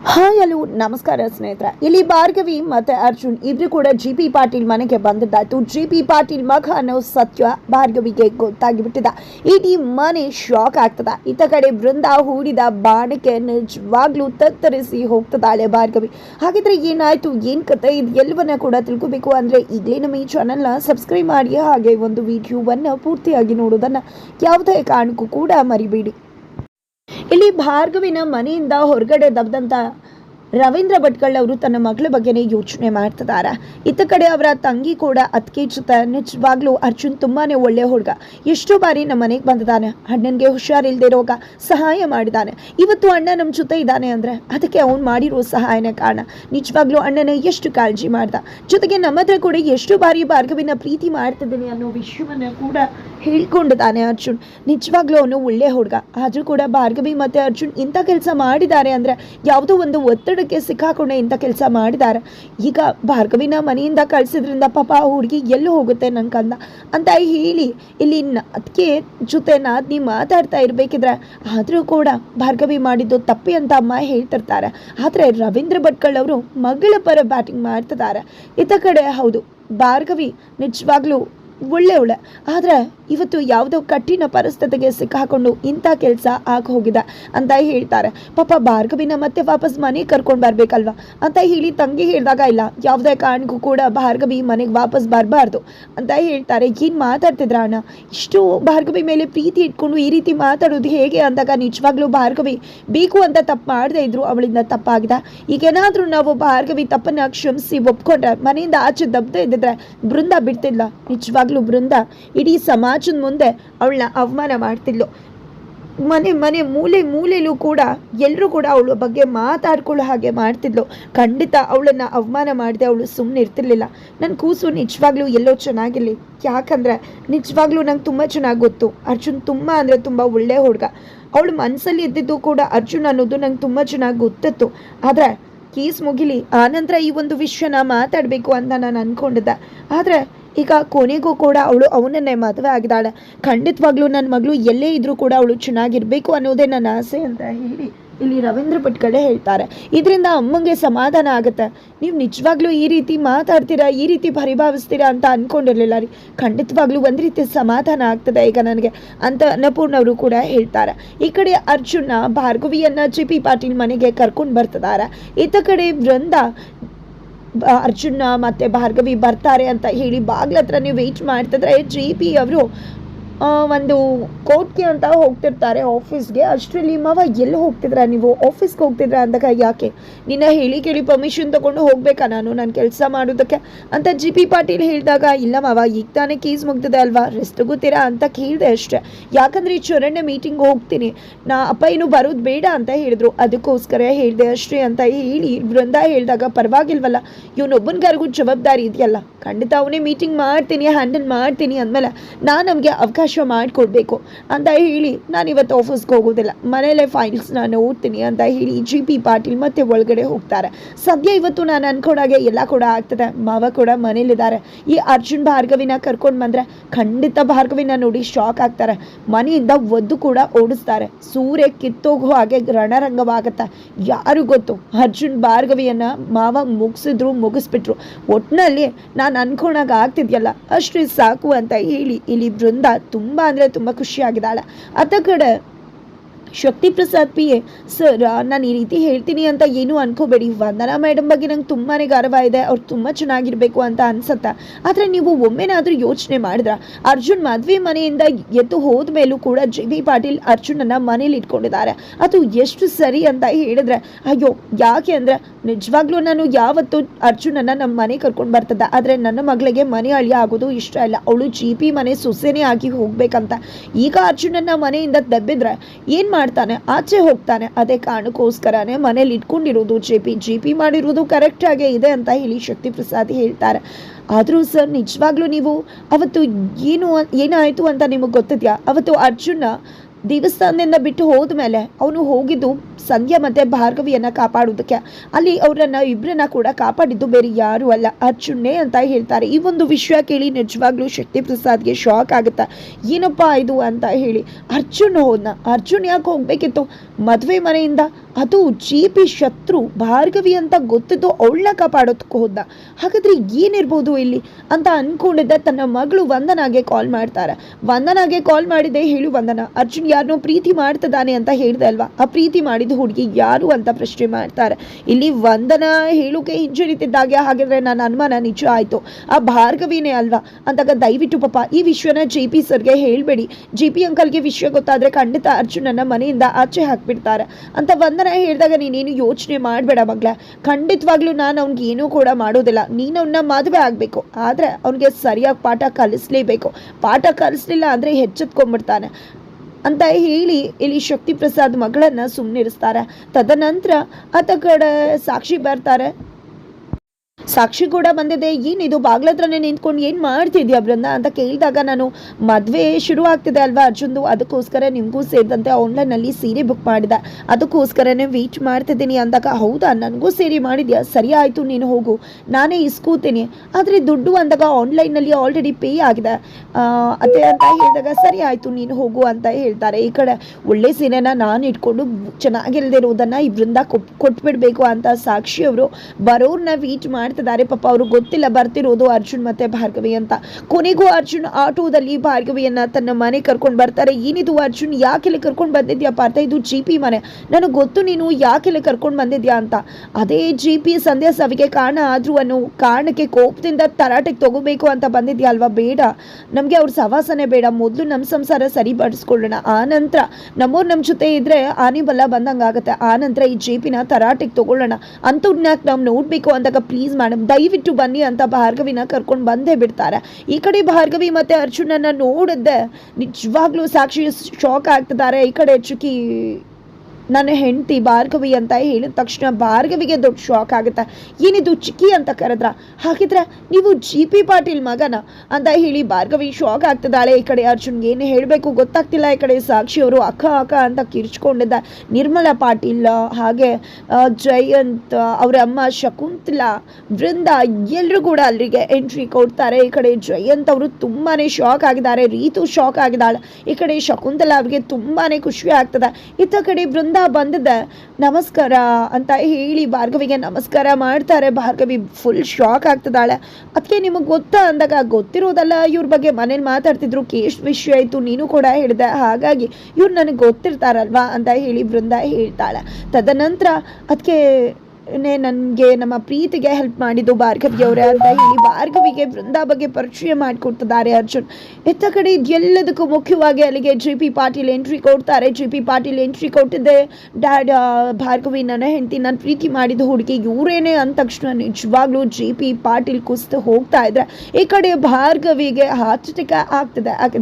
Hi hello ನಮಸ್ಕಾರ ಸ್ನೇಹಿತರೆ ಇಲ್ಲಿ ಭಾರ್ಗವಿ ಮತ್ತೆ ಅರ್ಜುನ್ ಇಬ್ರು ಕೂಡ ಜಿ ಪಿ ಪಾಟೀಲ್ ಮನೆಗೆ ಬಂದಿದ್ದಾಯ್ತು ಜಿ ಪಿ ಪಾಟೀಲ್ ಮಗ ಅನ್ನೋ ಸತ್ಯ ಭಾರ್ಗವಿಗೆ ಗೊತ್ತಾಗಿ ಬಿಟ್ಟಿದ ಇಡೀ ಮನೆ ಶಾಕ್ ಆಗ್ತದ. ಇತ ಕಡೆ ಬೃಂದ ಹೂಡಿದ ಬಾಣಕ್ಕೆ ನಿಜವಾಗ್ಲೂ ತತ್ತರಿಸಿ ಹೋಗ್ತದಾಳೆ ಭಾರ್ಗವಿ. ಹಾಗಿದ್ರೆ ಏನಾಯ್ತು? ಏನ್ ಕತೆ? ಇದು ಎಲ್ಲವನ್ನ ಕೂಡ ತಿಳ್ಕೊಬೇಕು ಅಂದ್ರೆ ಈಗಲೇ ನಮ್ಮ ಈ ಚಾನಲ್ನ ಸಬ್ಸ್ಕ್ರೈಬ್ ಮಾಡಿ ಹಾಗೆ ಒಂದು ವಿಡಿಯೋವನ್ನ ಪೂರ್ತಿಯಾಗಿ ನೋಡೋದನ್ನ ಯಾವುದೇ ಕಾರಣಕ್ಕೂ ಕೂಡ ಮರಿಬೇಡಿ. ಇಲ್ಲಿ ಭಾರ್ಗವಿನ ಮನೆಯಿಂದ ಹೊರಗಡೆ ದಬ್ದಂತ ರವೀಂದ್ರ ಭಟ್ಕಳ್ ಅವರು ತನ್ನ ಮಗಳ ಬಗ್ಗೆನೇ ಯೋಚನೆ ಮಾಡ್ತಿದ್ದಾರೆ. ಇತ್ತ ಕಡೆ ಅವರ ತಂಗಿ ಕೂಡ ಅದಕ್ಕೆ ಜೊತೆ ನಿಜವಾಗ್ಲೂ ಅರ್ಜುನ್ ತುಂಬಾನೇ ಒಳ್ಳೆ ಹುಡುಗ. ಎಷ್ಟು ಬಾರಿ ನಮ್ಮ ಮನೆಗೆ ಬಂದಿದ್ದಾನೆ. ಅಣ್ಣನಿಗೆ ಹುಷಾರಿಲ್ಲದೆ ಇರೋಗ ಸಹಾಯ ಮಾಡಿದ್ದಾನೆ. ಇವತ್ತು ಅಣ್ಣ ನಮ್ಮ ಜೊತೆ ಇದ್ದಾನೆ ಅಂದ್ರೆ ಅದಕ್ಕೆ ಅವ್ನು ಮಾಡಿರೋ ಸಹಾಯನ ಕಾರಣ. ನಿಜವಾಗ್ಲೂ ಅಣ್ಣನ ಎಷ್ಟು ಕಾಳಜಿ ಮಾಡ್ದ. ಜೊತೆಗೆ ನಮ್ಮ ಕೂಡ ಎಷ್ಟು ಬಾರಿ ಭಾರ್ಗವಿನ ಪ್ರೀತಿ ಮಾಡ್ತಿದ್ದೀನಿ ಅನ್ನೋ ವಿಷಯವನ್ನ ಕೂಡ ಹೇಳ್ಕೊಂಡಿದ್ದಾನೆ ಅರ್ಜುನ್. ನಿಜವಾಗ್ಲೂ ಅವನು ಒಳ್ಳೆ ಹುಡುಗ. ಆದರೂ ಕೂಡ ಭಾರ್ಗವಿ ಮತ್ತೆ ಅರ್ಜುನ್ ಇಂಥ ಕೆಲಸ ಮಾಡಿದ್ದಾರೆ ಅಂದ್ರೆ ಯಾವುದೋ ಒಂದು ಒತ್ತಡಕ್ಕೆ ಸಿಕ್ಕಾಕೊಂಡೆ ಇಂಥ ಕೆಲಸ ಮಾಡಿದ್ದಾರೆ ಈಗ ಭಾರ್ಗವಿನ ಮನೆಯಿಂದ ಕಳಿಸಿದ್ರಿಂದ ಪಾಪ ಆ ಹುಡುಗಿ ಎಲ್ಲೂ ಹೋಗುತ್ತೆ ನಂಗಂದ ಅಂತ ಹೇಳಿ ಇಲ್ಲಿ ಅದಕ್ಕೆ ಜೊತೆ ನಾದ್ನಿ ಮಾತಾಡ್ತಾ ಇರಬೇಕಿದ್ರೆ. ಆದರೂ ಕೂಡ ಭಾರ್ಗವಿ ಮಾಡಿದ್ದು ತಪ್ಪಿ ಅಂತ ಅಮ್ಮ ಹೇಳ್ತಿರ್ತಾರೆ. ಆದರೆ ರವೀಂದ್ರ ಭಟ್ಕಳ್ ಅವರು ಮಗಳ ಪರ ಬ್ಯಾಟಿಂಗ್ ಮಾಡ್ತಿದ್ದಾರೆ ಇತ್ತ ಕಡೆ ಹೌದು, ಭಾರ್ಗವಿ ನಿಜವಾಗ್ಲೂ ಒಳ್ಳೆಯವಳೆ ಆದರೆ ಇವತ್ತು ಯಾವುದೋ ಕಠಿಣ ಪರಿಸ್ಥಿತಿಗೆ ಸಿಕ್ಕಾಕೊಂಡು ಇಂಥ ಕೆಲಸ ಆಗಿ ಹೋಗಿದೆ ಅಂತ ಹೇಳ್ತಾರೆ. ಪಾಪ ಭಾರ್ಗವಿನ ಮತ್ತೆ ವಾಪಸ್ ಮನೆಗೆ ಕರ್ಕೊಂಡು ಬರ್ಬೇಕಲ್ವಾ? ಅಂತ ಹೇಳಿ ತಂಗಿ ಹೇಳಿದಾಗ, ಇಲ್ಲ, ಯಾವುದೇ ಕಾರಣಕ್ಕೂ ಕೂಡ ಭಾರ್ಗವಿ ಮನೆಗೆ ವಾಪಸ್ ಬರಬಾರ್ದು ಅಂತ ಹೇಳ್ತಾರೆ. ಏನು ಮಾತಾಡ್ತಿದ್ರ ಅಣ್ಣ? ಇಷ್ಟು ಭಾರ್ಗವಿ ಮೇಲೆ ಪ್ರೀತಿ ಇಟ್ಕೊಂಡು ಈ ರೀತಿ ಮಾತಾಡೋದು ಹೇಗೆ ಅಂದಾಗ ನಿಜವಾಗ್ಲೂ ಭಾರ್ಗವಿ ಬೇಕು ಅಂತ ತಪ್ಪು ಮಾಡದೇ ಇದ್ರು, ಅವಳಿಂದ ತಪ್ಪಾಗಿದೆ. ಈಗೇನಾದರೂ ನಾವು ಭಾರ್ಗವಿ ತಪ್ಪನ್ನ ಕ್ಷಮಿಸಿ ಒಪ್ಕೊಂಡ್ರೆ, ಮನೆಯಿಂದ ಆಚೆ ದಬ್ಬದೇ ಇದ್ದಿದ್ರೆ ಬೃಂದ ಬಿಡ್ತಿಲ್ಲ ನಿಜವಾಗ್ಲೂ ಬೃಂದ ಇಡೀ ಸಮಾಜದ ಮುಂದೆ ಅವಳನ್ನ ಅವಮಾನ ಮಾಡ್ತಿದ್ಲು. ಮನೆ ಮನೆ, ಮೂಲೆ, ಮೂಲೆಯಲ್ಲೂ ಕೂಡ ಎಲ್ಲರೂ ಕೂಡ ಅವಳ ಬಗ್ಗೆ ಮಾತಾಡ್ಕೊಳ್ಳೋ ಹಾಗೆ ಮಾಡ್ತಿದ್ಲು. ಖಂಡಿತ ಅವಳನ್ನು ಅವಮಾನ ಮಾಡಿದೆ ಅವಳು ಸುಮ್ಮನೆ ಇರ್ತಿರ್ಲಿಲ್ಲ. ನನ್ನ ಕೂಸು ನಿಜವಾಗ್ಲೂ ಎಲ್ಲೋ ಚೆನ್ನಾಗಿರಲಿ. ಯಾಕಂದರೆ ನಿಜವಾಗ್ಲೂ ನಂಗೆ ತುಂಬ ಚೆನ್ನಾಗಿ ಗೊತ್ತು. ಅರ್ಜುನ್ ತುಂಬ ಅಂದರೆ ತುಂಬ ಒಳ್ಳೆ ಹುಡುಗ. ಅವಳು ಮನಸ್ಸಲ್ಲಿ ಇದ್ದಿದ್ದು ಕೂಡ ಅರ್ಜುನ್ ಅನ್ನೋದು ನಂಗೆ ತುಂಬ ಚೆನ್ನಾಗಿ ಗೊತ್ತಿತ್ತು. ಆದರೆ ಕೇಸ್ ಮುಗಿಲಿ, ಆನಂತರ ಈ ಒಂದು ವಿಷಯನ ಮಾತಾಡಬೇಕು ಅಂತ ನಾನು ಅಂದ್ಕೊಂಡಿದ್ದೆ ಆದರೆ ಈಗ ಕೊನೆಗೂ ಕೂಡ ಅವಳು ಅವನನ್ನೇ ಮದುವೆ ಆಗಿದ್ದಾಳೆ. ಖಂಡಿತವಾಗ್ಲೂ ನನ್ನ ಮಗಳು ಎಲ್ಲೇ ಇದ್ರೂ ಕೂಡ ಅವಳು ಚೆನ್ನಾಗಿರಬೇಕು ಅನ್ನೋದೇ ನನ್ನ ಆಸೆ ಅಂತ ಹೇಳಿ ಇಲ್ಲಿ ರವೀಂದ್ರ ಭಟ್ಕಡೆ ಹೇಳ್ತಾರೆ. ಇದರಿಂದ ಅಮ್ಮಂಗೆ ಸಮಾಧಾನ ಆಗುತ್ತೆ. ನೀವು ನಿಜವಾಗ್ಲೂ ಈ ರೀತಿ ಮಾತಾಡ್ತೀರಾ, ಈ ರೀತಿ ಪರಿಭಾವಿಸ್ತೀರಾ ಅಂತ ಅಂದ್ಕೊಂಡಿರಲಿಲ್ಲ ರೀ. ಖಂಡಿತವಾಗ್ಲೂ ಒಂದು ರೀತಿ ಸಮಾಧಾನ ಆಗ್ತದೆ ಈಗ ನನಗೆ ಅಂತ ಅನ್ನಪೂರ್ಣವರು ಕೂಡ ಹೇಳ್ತಾರೆ. ಈ ಕಡೆ ಅರ್ಜುನ, ಭಾರ್ಗವಿಯನ್ನ ಜಿ ಪಿ ಪಾಟೀಲ್ ಮನೆಗೆ ಕರ್ಕೊಂಡು ಬರ್ತಿದ್ದಾರೆ. ಇತ್ತ ಕಡೆ ವೃಂದ ಅರ್ಜುನ ಮತ್ತೆ ಭಾರ್ಗವಿ ಬರ್ತಾರೆ ಅಂತ ಹೇಳಿ ಬಾಗ್ಲ ನೀವು ವೆಯ್ಟ್ ಮಾಡ್ತಿದ್ರೆ ಜಿ ಪಿ ಅವರು ಒಂದು ಕೋರ್ಟ್ಗೆ ಅಂತ ಹೋಗ್ತಿರ್ತಾರೆ ಆಫೀಸ್ಗೆ. ಅಷ್ಟರಲ್ಲಿ ಮಾವ, ಎಲ್ಲಿ ಹೋಗ್ತಿದ್ರ ನೀವು? ಆಫೀಸ್ಗೆ ಹೋಗ್ತಿದ್ರ ಅಂದಾಗ ಯಾಕೆ? ನಿನ್ನ ಹೇಳಿ ಕೇಳಿ ಪರ್ಮಿಷನ್ ತೊಗೊಂಡು ಹೋಗಬೇಕಾ ನಾನು? ನಾನು ಕೆಲಸ ಮಾಡೋದಕ್ಕೆ? ಅಂತ ಜಿ ಪಿ ಪಾಟೀಲ್ ಹೇಳಿದಾಗ, ಇಲ್ಲ ಮಾವ, ಈಗ ತಾನೇ ಕೇಸ್ ಮುಗ್ದಿದೆ ಅಲ್ವಾ? ರೆಸ್ಟ್ ತಗೋತೀರಾ ಅಂತ ಕೇಳಿದೆ ಅಷ್ಟೇ. ಯಾಕಂದ್ರೆ ಈ ಚೊರಣ್ಯ ಮೀಟಿಂಗ್ ಹೋಗ್ತೀನಿ. ನಾ ಅಪ್ಪ ಏನು ಬರೋದು ಬೇಡ ಅಂತ ಹೇಳಿದ್ರು. ಅದಕ್ಕೋಸ್ಕರ ಹೇಳಿದೆ ಅಷ್ಟೇ ಅಂತ ಹೇಳಿ ವೃಂದ ಹೇಳಿದಾಗ, ಪರವಾಗಿಲ್ವಲ್ಲ ಇವನೊಬ್ಬನಿಗಾರಿಗೂ ಜವಾಬ್ದಾರಿ ಇದೆಯಲ್ಲ. ಖಂಡಿತ ಅವನೇ ಮೀಟಿಂಗ್ ಮಾಡ್ತೀನಿ ಹ್ಯಾಂಡಲ್ ಮಾಡ್ತೀನಿ ಅಂದಮೇಲೆ ನಾನು ನಮಗೆ ಅವಕಾಶ ಮಾಡಿಕೊಡ್ಬೇಕು ಅಂತ ಹೇಳಿ ನಾನು ಇವತ್ತು ಆಫೀಸ್ಗೆ ಹೋಗೋದಿಲ್ಲ ಮನೇಲೆ ನಾನು ಓದ್ತೀನಿ ಅಂತ ಹೇಳಿ ಜಿ ಪಿ ಪಾಟೀಲ್ ಮತ್ತೆ ಒಳಗಡೆ ಹೋಗ್ತಾರೆ. ಸದ್ಯ ಇವತ್ತು ನಾನು ಅನ್ಕೊಂಡಾಗೆ ಎಲ್ಲ ಕೂಡ ಆಗ್ತದೆ. ಮಾವ ಕೂಡ ಮನೇಲಿದ್ದಾರೆ. ಈ ಅರ್ಜುನ್ ಭಾರ್ಗವಿನ ಕರ್ಕೊಂಡು ಬಂದ್ರೆ ಖಂಡಿತ ಭಾರ್ಗವಿನ ನೋಡಿ ಶಾಕ್ ಆಗ್ತಾರೆ. ಮನೆಯಿಂದ ಒದ್ದು ಕೂಡ ಓಡಿಸ್ತಾರೆ. ಸೂರ್ಯ ಕಿತ್ತೋಗೋ ಹಾಗೆ ರಣರಂಗವಾಗತ್ತೆ. ಯಾರು ಗೊತ್ತು? ಅರ್ಜುನ್ ಭಾರ್ಗವಿಯನ್ನ ಮಾವ ಮುಗಿಸಿದ್ರು, ಮುಗಿಸ್ಬಿಟ್ರು. ಒಟ್ಟಿನಲ್ಲಿ ನಾನು ಅನ್ಕೊಂಡಾಗ ಆಗ್ತಿದ್ಯಲ್ಲ? ಅಷ್ಟೇ ಸಾಕು ಅಂತ ಹೇಳಿ ಇಲ್ಲಿ ಬೃಂದ ತುಂಬ ಅಂದರೆ ತುಂಬ ಖುಷಿಯಾಗಿದ್ದಾಳೆ ಅತ್ತ ಕಡೆ Shakti Prasad P A sir ನಾನು ಈ ರೀತಿ ಹೇಳ್ತೀನಿ ಅಂತ ಏನೂ ಅನ್ಕೋಬೇಡಿ. ವಂದನಾ ಮೇಡಮ್ ಬಗ್ಗೆ ನಂಗೆ ತುಂಬಾ ಗರ್ವ ಇದೆ. ಅವ್ರು ತುಂಬ ಚೆನ್ನಾಗಿರಬೇಕು ಅಂತ ಅನ್ಸುತ್ತೆ. ಆದರೆ ನೀವು ಒಮ್ಮೆನಾದರೂ ಯೋಚನೆ ಮಾಡಿದ್ರ? ಅರ್ಜುನ್ ಮದುವೆ ಮನೆಯಿಂದ ಎದ್ದು ಹೋದ ಮೇಲೂ ಕೂಡ ಜೆ ವಿ ಪಾಟೀಲ್ ಅರ್ಜುನನ್ನ ಮನೇಲಿ ಇಟ್ಕೊಂಡಿದ್ದಾರೆ. ಅದು ಎಷ್ಟು ಸರಿ ಅಂತ ಹೇಳಿದ್ರೆ, ಅಯ್ಯೋ, ಯಾಕೆ ಅಂದರೆ ನಿಜವಾಗ್ಲೂ ನಾನು ಯಾವತ್ತು ಅರ್ಜುನನ್ನು ನಮ್ಮ ಮನೆ ಕರ್ಕೊಂಡು ಬರ್ತದೆ ಆದರೆ ನನ್ನ ಮಗಳಿಗೆ ಮನೆ ಅಳಿಯ ಆಗೋದು ಇಷ್ಟ ಇಲ್ಲ. ಅವಳು ಜಿ ಮನೆ ಸೊಸೆನೇ ಆಗಿ ಹೋಗ್ಬೇಕಂತ. ಈಗ ಅರ್ಜುನನ್ನ ಮನೆಯಿಂದ ದಬ್ಬಿದ್ರೆ ಏನು ಮಾಡ್ತಾನೆ, ಆಚೆ ಹೋಗ್ತಾನೆ. ಅದೇ ಕಾರಣಕ್ಕೋಸ್ಕರನೇ ಮನೇಲಿ ಇಟ್ಕೊಂಡಿರೋದು, ಜೆ ಪಿ, ಜಿ ಪಿ ಮಾಡಿರೋದು ಕರೆಕ್ಟಾಗೇ ಇದೆ ಅಂತ ಹೇಳಿ ಶಕ್ತಿ ಪ್ರಸಾದ್ ಹೇಳ್ತಾರೆ. ಆದರೂ ಸರ್, ನಿಜವಾಗ್ಲೂ ನೀವು, ಅವತ್ತು ಏನು, ಏನಾಯಿತು ಅಂತ ನಿಮಗೆ ಗೊತ್ತಿದೆಯಾ? ಅವತ್ತು ಅರ್ಜುನ ದೇವಸ್ಥಾನದಿಂದ ಬಿಟ್ಟು ಹೋದ್ಮೇಲೆ ಅವನು ಹೋಗಿದ್ದು ಸಂಧ್ಯಾ ಮತ್ತೆ ಭಾರ್ಗವಿಯನ್ನ ಕಾಪಾಡೋದಕ್ಕೆ ಅಲ್ಲಿ ಅವರನ್ನು ಇಬ್ಬರನ್ನ ಕೂಡ ಕಾಪಾಡಿದ್ದು ಬೇರೆ ಯಾರು ಅಲ್ಲ. ಅರ್ಜುನೇ ಅಂತ ಹೇಳ್ತಾರೆ. ಈ ಒಂದು ವಿಷಯ ಕೇಳಿ ನಿಜವಾಗ್ಲೂ ಶಕ್ತಿ ಪ್ರಸಾದ್ಗೆ ಶಾಕ್ ಆಗುತ್ತೆ? ಏನಪ್ಪ ಇದು ಅಂತ ಹೇಳಿ ಅರ್ಜುನ್ ಹೋದ್ನ. ಅರ್ಜುನ್ ಯಾಕೆ ಹೋಗ್ಬೇಕಿತ್ತು? ಮದುವೆ ಮನೆಯಿಂದ. ಅದು ಜಿ ಶತ್ರು ಭಾರ್ಗವಿ ಅಂತ ಗೊತ್ತಿದ್ದು ಅವಳನ್ನ ಕಾಪಾಡೋದಕ್ಕೆ ಹೋದ ಹಾಗಾದ್ರೆ ಏನಿರ್ಬೋದು ಇಲ್ಲಿ? ಅಂತ ಅನ್ಕೊಂಡಿದ್ದ ತನ್ನ ಮಗಳು ವಂದನಾಗೆ ಕಾಲ್ ಮಾಡ್ತಾರೆ. ವಂದನಾಗೆ ಕಾಲ್ ಮಾಡಿದೆ ಹೇಳು ವಂದನ. ಅರ್ಜುನ್ ಯಾರನ್ನೋ ಪ್ರೀತಿ ಮಾಡ್ತಿದ್ದಾನೆ ಅಂತ ಹೇಳಿದೆ ಅಲ್ವಾ? ಆ ಪ್ರೀತಿ ಮಾಡಿದ ಹುಡುಗಿ ಯಾರು ಅಂತ ಪ್ರಶ್ನೆ ಮಾಡ್ತಾರೆ. ಇಲ್ಲಿ ವಂದನ ಹೇಳೋಕೆ ಹಿಂಜರಿತಿದ್ದಾಗೆ, ಹಾಗಿದ್ರೆ ನನ್ನ ಅನುಮಾನ ನಿಜ ಆಯ್ತು. ಆ ಭಾರ್ಗವಿನೇ ಅಲ್ವಾ? ಅಂದಾಗ ದಯವಿಟ್ಟು ಪಾಪ, ಈ ವಿಷಯನ ಜೆ ಪಿ ಸರ್ಗೆ ಹೇಳಬೇಡಿ. ಜಿ ಪಿ ಅಂಕಲ್ಗೆ ವಿಷಯ ಗೊತ್ತಾದ್ರೆ ಖಂಡಿತ ಅರ್ಜುನನ್ನ ಮನೆಯಿಂದ ಆಚೆ ಹಾಕ್ಬಿಡ್ತಾರೆ. ಅಂತ ವಂದನ ಹೇಳಿದಾಗ ನೀನೇನು ಯೋಚನೆ ಮಾಡಬೇಡ ಮಗ್ಳ ಖಂಡಿತವಾಗ್ಲೂ ನಾನು ಅವ್ನಿಗೆ ಏನೂ ಕೂಡ ಮಾಡೋದಿಲ್ಲ. ನೀನು ಅವನ್ನ ಮದುವೆ ಆಗಬೇಕು. ಆದರೆ ಅವನಿಗೆ ಸರಿಯಾಗಿ ಪಾಠ ಕಲಿಸ್ಲೇಬೇಕು. ಪಾಠ ಕಲಿಸ್ಲಿಲ್ಲ ಅಂದರೆ ಹೆಚ್ಚೆತ್ಕೊಂಡ್ಬಿಡ್ತಾನೆ ಅಂತ ಹೇಳಿ ಇಲ್ಲಿ ಶಕ್ತಿ ಪ್ರಸಾದ್ ಮಗಳನ್ನ ಸುಮ್ಮನಿರಿಸ್ತಾರೆ ತದನಂತರ ಆತ ಕಡೆ ಸಾಕ್ಷಿ ಬರ್ತಾರೆ. ಸಾಕ್ಷಿ ಕೂಡ ಬಂದಿದೆ. ಏನಿದು ಬಾಗ್ಲತ್ರನೇ ನಿಂತ್ಕೊಂಡು ಏನು ಮಾಡ್ತಿದ್ಯಾ ಬೃಂದ ಅಂತ ಕೇಳಿದಾಗ ನಾನು ಮದುವೆ ಶುರು ಆಗ್ತಿದೆ ಅಲ್ವಾ ಅರ್ಜುನ್ದು? ಅದಕ್ಕೋಸ್ಕರ ನಿಮಗೂ ಸೇರಿದಂತೆ ಆನ್ಲೈನಲ್ಲಿ ಸೀರೆ ಬುಕ್ ಮಾಡಿದೆ. ಅದಕ್ಕೋಸ್ಕರನೇ ವೇಟ್ ಮಾಡ್ತಿದ್ದೀನಿ ಅಂದಾಗ, ಹೌದಾ? ನನಗೂ ಸೇರಿ ಮಾಡಿದ್ಯಾ? ಸರಿ ಆಯಿತು, ನೀನು ಹೋಗು. ನಾನೇ ಇಸ್ಕೋತೀನಿ ಆದರೆ ದುಡ್ಡು ಅಂದಾಗ ಆನ್ಲೈನಲ್ಲಿ ಆಲ್ರೆಡಿ ಪೇ ಆಗಿದೆ. ಅದೇ ಅಂತ ಹೇಳಿದಾಗ, ಸರಿ ಆಯಿತು, ನೀನು ಹೋಗು ಅಂತ ಹೇಳ್ತಾರೆ. ಈ ಕಡೆ ಒಳ್ಳೆ ಸೀರೆನ ನಾನು ಇಟ್ಕೊಂಡು ಚೆನ್ನಾಗಿಲ್ದಿರೋದನ್ನು ಇಬ್ಬರಿಂದ ಕೊಟ್, ಕೊಟ್ಬಿಡ್ಬೇಕು ಅಂತ ಸಾಕ್ಷಿ ಅವರು ಬರೋರ್ನ ವೀಟ್ ಮಾಡ್ತಿದ್ದಾರೆ ಪಾಪ ಅವರು ಗೊತ್ತಿಲ್ಲ, ಬರ್ತಿರೋದು ಅರ್ಜುನ್ ಮತ್ತೆ ಭಾರ್ಗವಿ ಅಂತ. ಕೊನೆಗೂ ಅರ್ಜುನ್ ಆಟೋದಲ್ಲಿ ಭಾರ್ಗವಿಯನ್ನ ತನ್ನ ಮನೆ ಕರ್ಕೊಂಡು ಬರ್ತಾರೆ. ಏನಿದು ಅರ್ಜುನ್, ಯಾಕೆಲ್ಲ ಕರ್ಕೊಂಡು ಬಂದಿದ್ಯಪ್ಪ ಪಾರ್ಥ? ಇದು ಜಿ ಪಿ ಮನೆ. ನನಗೆ ಗೊತ್ತು ನೀನು ಯಾಕೆಲ್ಲ ಕರ್ಕೊಂಡು ಬಂದಿದ್ಯಾ ಅಂತ. ಅದೇ ಜಿ ಪಿ ಸಂಧ್ಯಾ ಕಾರಣ ಆದ್ರೂ ಅನ್ನೋ ಕಾರಣಕ್ಕೆ ಕೋಪದಿಂದ ತರಾಟೆಗೆ ತಗೋಬೇಕು ಅಂತ ಬಂದಿದ್ಯಾ ಅಲ್ವಾ? ಬೇಡ. ನಮಗೆ ಅವ್ರ ಸವಾಸನೆ ಬೇಡ. ಮೊದಲು ನಮ್ಮ ಸಂಸಾರ ಸರಿಪಡಿಸ್ಕೊಳ್ಳೋಣ. ಆ ನಂತರ ನಮ್ಮವ್ರು ನಮ್ಮ ಜೊತೆ ಇದ್ರೆ ಆನೆ ಬಲ್ಲ ಆ ನಂತರ ಈ ಜಿ ಪಿನ ತರಾಟೆಗೆ ತಗೊಳ್ಳೋಣ. ಅಂಥವ್ರನ್ನ ನಾವು ನೋಡಬೇಕು ಅಂದಾಗ ಪ್ಲೀಸ್ ಮೇಡಮ್ ದಯವಿಟ್ಟು ಬನ್ನಿ ಅಂತ ಭಾರ್ಗವಿನ ಕರ್ಕೊಂಡು ಬಂದೇ ಬಿಡ್ತಾರೆ. ಈ ಕಡೆ ಭಾರ್ಗವಿ ಮತ್ತೆ ಅರ್ಜುನನ್ನ ನೋಡಿದ್ದೆ. ನಿಜವಾಗ್ಲೂ ಸಾಕ್ಷಿ ಶಾಕ್ ಆಗ್ತಿದ್ದಾರೆ. ಈ ಕಡೆ ಚುಕಿ ನನ್ನ ಹೆಂಡತಿ ಭಾರ್ಗವಿ ಅಂತ ಹೇಳಿದ ತಕ್ಷಣ ಭಾರ್ಗವಿಗೆ ದೊಡ್ಡ ಶಾಕ್ ಆಗುತ್ತೆ. ಏನಿದು ಚಿಕ್ಕಿ ಅಂತ ಕರೆದ್ರ, ಹಾಗಿದ್ರೆ ನೀವು ಜಿ ಪಿ ಪಾಟೀಲ್ ಮಗನ? ಅಂತ ಹೇಳಿ ಭಾರ್ಗವಿ ಶಾಕ್ ಆಗ್ತದಾಳೆ ಈ ಕಡೆ ಅರ್ಜುನ್ಗೆ ಏನು ಹೇಳಬೇಕು ಗೊತ್ತಾಗ್ತಿಲ್ಲ. ಈ ಕಡೆ ಸಾಕ್ಷಿ ಅವರು ಅಕ್ಕ ಅಕ್ಕ ಅಂತ ಕಿರ್ಚ್ಕೊಂಡಿದ್ದ ನಿರ್ಮಲಾ ಪಾಟೀಲ್, ಹಾಗೆ ಜಯಂತ್, ಅವರ ಅಮ್ಮ ಶಕುಂತಲಾ, ವೃಂದ ಎಲ್ಲರೂ ಕೂಡ ಅಲ್ಲಿಗೆ ಎಂಟ್ರಿ ಕೊಡ್ತಾರೆ. ಈ ಕಡೆ ಜಯಂತ್ ಅವರು ತುಂಬಾ ಶಾಕ್ ಆಗಿದ್ದಾರೆ. ರೀತು ಶಾಕ್ ಆಗಿದ್ದಾಳೆ. ಈ ಕಡೆ ಶಕುಂತಲಾ ಅವರಿಗೆ ತುಂಬಾ ಖುಷಿ ಆಗ್ತದೆ. ಇತ್ತ ಕಡೆ ಬೃಂದ ಬಂದಿದ್ದೆ ನಮಸ್ಕಾರ ಅಂತ ಹೇಳಿ ಭಾರ್ಗವಿಗೆ ನಮಸ್ಕಾರ ಮಾಡ್ತಾರೆ. ಭಾರ್ಗವಿ ಫುಲ್ ಶಾಕ್ ಆಗ್ತದಾಳೆ. ಅದಕ್ಕೆ ನಿಮಗೆ ಗೊತ್ತಾ ಅಂದಾಗ, ಗೊತ್ತಿರೋದಲ್ಲ ಇವ್ರ ಬಗ್ಗೆ ಮನೇಲಿ ಮಾತಾಡ್ತಿದ್ರು ಕೇಶ್ ವಿಷಯ ಆಯಿತು, ನೀನು ಕೂಡ ಹೇಳಿದೆ, ಹಾಗಾಗಿ ಇವ್ರು ನನಗೆ ಗೊತ್ತಿರ್ತಾರಲ್ವಾ ಅಂತ ಹೇಳಿ ವೃಂದ ಹೇಳ್ತಾಳೆ. ತದನಂತರ ಅದಕ್ಕೆ ನನಗೆ ನಮ್ಮ ಪ್ರೀತಿಗೆ ಹೆಲ್ಪ್ ಮಾಡಿದ್ದು ಭಾರ್ಗವಿಯವರೇ ಅಂತ ಹೇಳಿ ಭಾರ್ಗವಿಗೆ ವೃಂದ ಬಗ್ಗೆ ಪರಿಚಯ ಮಾಡಿಕೊಡ್ತಿದ್ದಾರೆ ಅರ್ಜುನ್. ಇತ್ತ ಕಡೆ ಇದೆಲ್ಲದಕ್ಕೂ ಮುಖ್ಯವಾಗಿ ಅಲ್ಲಿಗೆ ಜಿ ಪಿ ಪಾಟೀಲ್ ಎಂಟ್ರಿ ಕೊಡ್ತಾರೆ. ಜಿ ಪಿ ಪಾಟೀಲ್ ಎಂಟ್ರಿ ಕೊಟ್ಟಿದ್ದೆ. ಡ್ಯಾಡ್ ಭಾರ್ಗವಿ ನನ್ನ ಹೆಂಡತಿ ನನ್ನ ಪ್ರೀತಿ ಮಾಡಿದ ಹುಡುಗಿ ಇವರೇನೆ ಅಂದ ತಕ್ಷಣ ನಿಜವಾಗ್ಲೂ ಜಿ ಪಿ ಪಾಟೀಲ್ ಕುಸ್ತು ಹೋಗ್ತಾ ಇದ್ರೆ ಈ ಕಡೆ ಭಾರ್ಗವಿಗೆ ಹಾರ್ಟ್ ಆಗ್ತದೆ. ಯಾಕಂದ್ರೆ